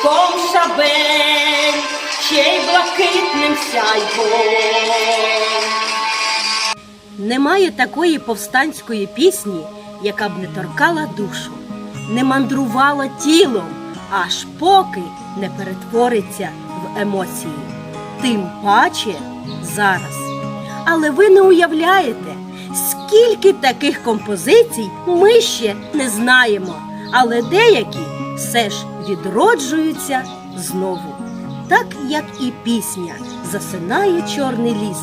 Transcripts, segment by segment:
відблиском шабель, ще й блакитним сяйвом. Немає такої повстанської пісні, яка б не торкала душу, не мандрувала тілом, аж поки не перетвориться в емоції. Тим паче зараз. Але ви не уявляєте, скільки таких композицій ми ще не знаємо, але деякі все ж відроджуються знову. Так як і пісня Засинає чорний ліс,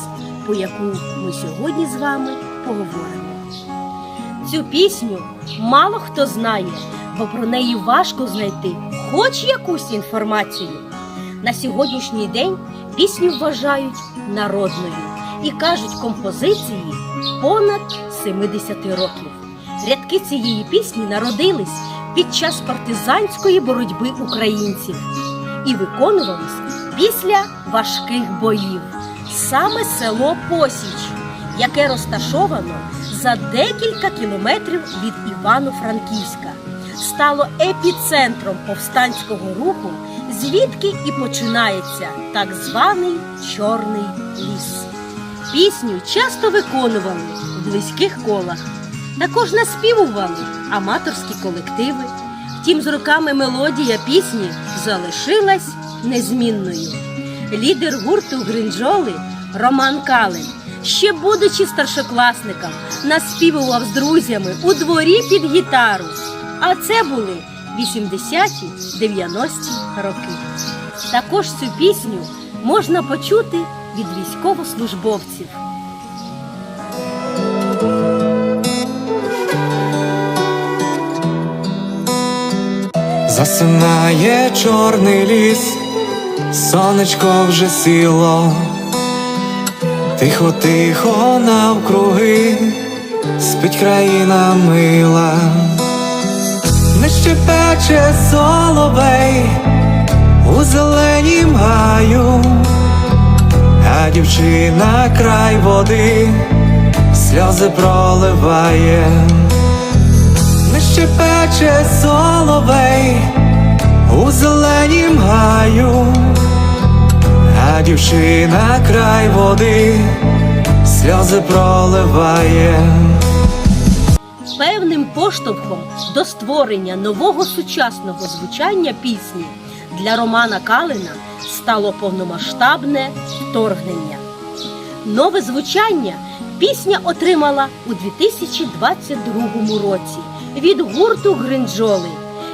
по яку ми сьогодні з вами поговоримо. Цю пісню мало хто знає, бо про неї важко знайти хоч якусь інформацію. На сьогоднішній день пісню вважають народною і кажуть композиції понад 70 років. Рядки цієї пісні народились під час партизанської боротьби українців і виконувались після важких боїв. Саме село Посіч, яке розташовано за декілька кілометрів від Івано-Франківська, стало епіцентром повстанського руху, звідки і починається так званий Чорний ліс. Пісню часто виконували в близьких колах. Також наспівували аматорські колективи. Втім, з роками мелодія пісні залишилась незмінною. Лідер гурту Гринджоли Роман Калин, ще будучи старшокласником, наспівував з друзями у дворі під гітару. А це були 80-ті, 90-ті роки. Також цю пісню можна почути від військовослужбовців. Засинає чорний ліс, сонечко вже сіло, тихо, тихо навкруги, спить країна мила, не щепече соловей у зеленім гаю, а дівчина край води, сльози проливає щепече соловей у зеленім гаю, а дівчина край води, сльози проливає. Певним поштовхом до створення нового сучасного звучання пісні для Романа Калина стало повномасштабне вторгнення. Нове звучання пісня отримала у 2022 році від гурту Гринджоли,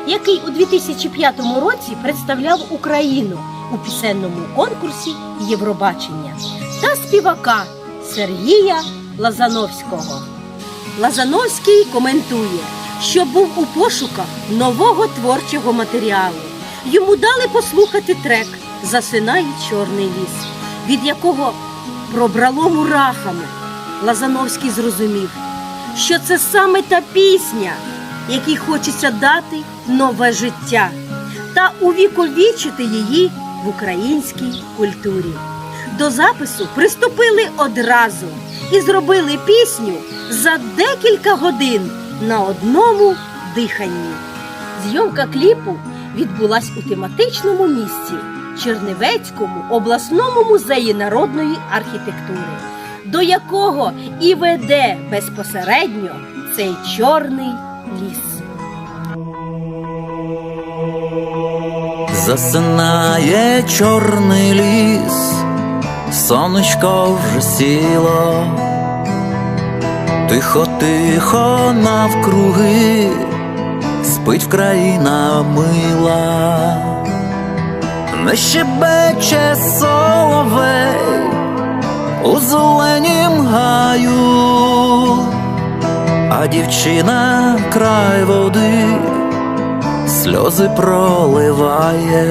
який у 2005 році представляв Україну у пісенному конкурсі Євробачення та співака Сергія Лазановського. Лазановський коментує, що був у пошуках нового творчого матеріалу. Йому дали послухати трек Засинає чорний ліс, від якого пробрало мурахами. Лазановський зрозумів, що це саме та пісня, якій хочеться дати нове життя та увіковічити її в українській культурі. До запису приступили одразу і зробили пісню за декілька годин на одному диханні. Зйомка кліпу відбулась у тематичному місці Чернівецькому обласному музеї народної архітектури, до якого і веде безпосередньо цей чорний ліс. Засинає чорний ліс, сонечко вже сіло, тихо, тихо навкруги, спить країна мила, не щебече соловей у зеленім гаю, а дівчина край води сльози проливає,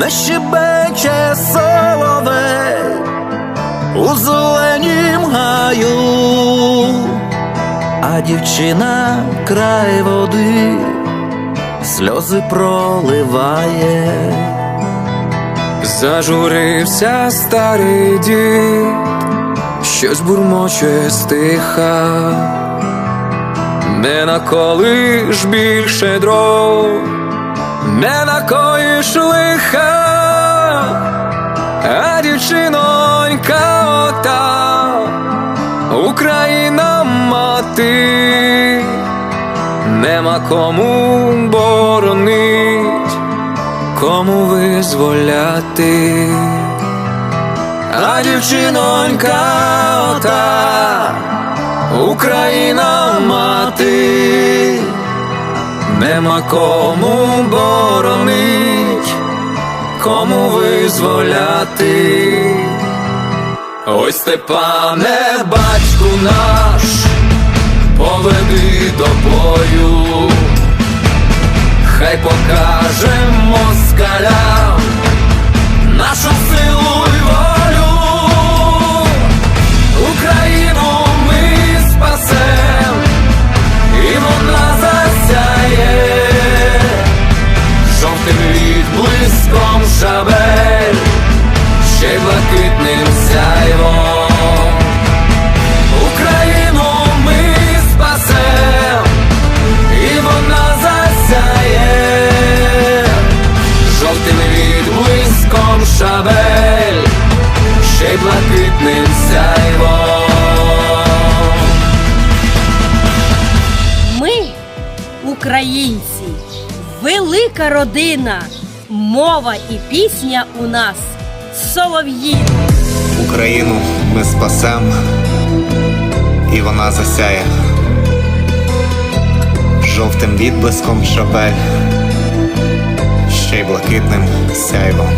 не щебече соловей у зеленім гаю, а дівчина край води сльози проливає. Зажурився старий дід, щось бурмоче стиха, не наколиш більше дров, не накоїш лиха, а дівчинонька ота, Україна мати, нема кому боронить, кому визволяти. А дівчинонька ота, Україна мати, нема кому боронить, кому визволяти. Ой, Степане, батьку наш, поведи до бою, хай покаже українці, велика родина, мова і пісня у нас солов'ї. Україну ми спасем, і вона засяє жовтим відблиском шабель, ще й блакитним сяйвом.